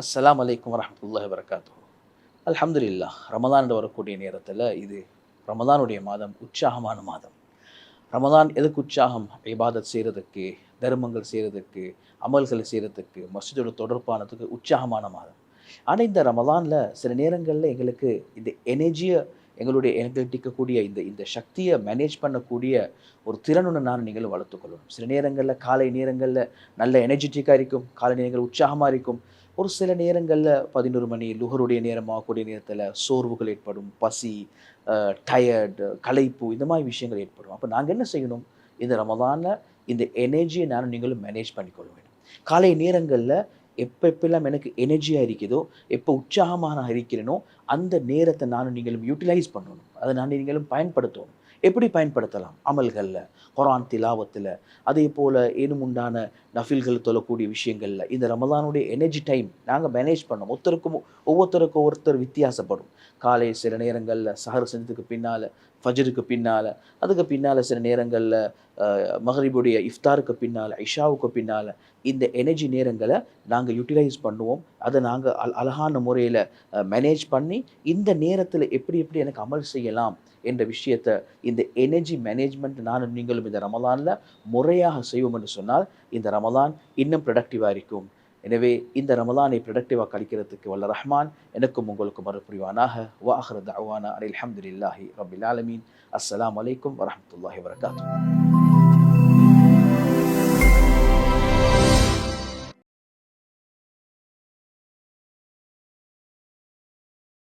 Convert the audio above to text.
அஸ்லாம் அலைக்கும் வரமத்துல்லாஹ் வரகாத்து அலமதுல்லா ரமதான் வரக்கூடிய நேரத்தில் இது ரமதானுடைய மாதம் உற்சாகமான மாதம். ரமதான் எதுக்கு உற்சாகம்? இபாதத் செய்கிறதுக்கு தர்மங்கள் செய்கிறதுக்கு அமல்கள் செய்கிறதுக்கு மஸ்ஜிதோட தொடர்பானதுக்கு உற்சாகமான மாதம். ஆனால் இந்த ரமதானில் சில நேரங்களில் எங்களுக்கு இந்த எனர்ஜியை எங்களுடைய எங்கள்கிட்டக்கூடிய இந்த இந்த சக்தியை மேனேஜ் பண்ணக்கூடிய ஒரு திறனுன்னு நான் நீங்களும் வளர்த்துக்கொள்ளணும். சில நேரங்களில் காலை நேரங்களில் நல்ல எனர்ஜெட்டிக்காக இருக்கும் காலை நேரங்கள் உற்சாகமாக இருக்கும். ஒரு சில நேரங்களில் பதினோரு மணி லுகருடைய நேரமாகக்கூடிய நேரத்தில் சோர்வுகள் ஏற்படும் பசி டயர்டு களைப்பு இந்த மாதிரி விஷயங்கள் ஏற்படும். அப்போ நாங்கள் என்ன செய்யணும்? இந்த ரமதானில் இந்த எனர்ஜியை நானும் நீங்களும் மேனேஜ் பண்ணிக்கொள்ள வேண்டும். காலை நேரங்களில் எப்போ எப்பெல்லாம் எனக்கு எனர்ஜியாக இருக்குதோ எப்போ உற்சாகமாக நான் இருக்கிறேனோ அந்த நேரத்தை நானும் நீங்களும் யூட்டிலைஸ் பண்ணணும். அதை நான் நீங்களும் பயன்படுத்தணும். எப்படி பயன்படுத்தலாம்? அமல்களில் குரான் திலாவத்தில் அதே போல் ஏனும் உண்டான நஃபில்கள் தொழக்கூடிய விஷயங்களில் இந்த ரமதானுடைய எனர்ஜி டைம் நாங்கள் மேனேஜ் பண்ணோம் ஒருத்தருக்கும் ஒவ்வொருத்தருக்கும் ஒருத்தர் வித்தியாசப்படும். காலை சில நேரங்களில் சஹர் செஞ்சதுக்கு பின்னால் ஃபஜருக்கு பின்னால் அதுக்கு பின்னால் சில நேரங்களில் மகரிபுடைய இஃப்தாருக்கு பின்னால் ஐஷாவுக்கு பின்னால் இந்த எனர்ஜி நேரங்களை நாங்கள் யூட்டிலைஸ் பண்ணுவோம். அதை நாங்கள் அல் அழகான முறையில் மேனேஜ் பண்ணி இந்த நேரத்தில் எப்படி எப்படி எனக்கு அமல் செய்யலாம் என்ற விஷயத்தை இந்த எனர்ஜி மேனேஜ்மெண்ட் நானும் நீங்களும் இந்த ரமலானில் முறையாக செய்வோம் என்று சொன்னால் இந்த ரமலான் இன்னும் ப்ரொடக்டிவாக இருக்கும். எனவே இந்த ரமலானை ப்ரொடக்டிவாக கழிக்கிறதுக்கு வல்ல ரஹ்மான் எனக்கும் உங்களுக்கும் மறுபுரிவானாக வாஹர் தவானா அலி அலமதுல்லாஹி ரபில் ஆலமீன் அஸ்ஸலாமு அலைக்கும் வரஹமத்துல்லாஹி வரகாத்து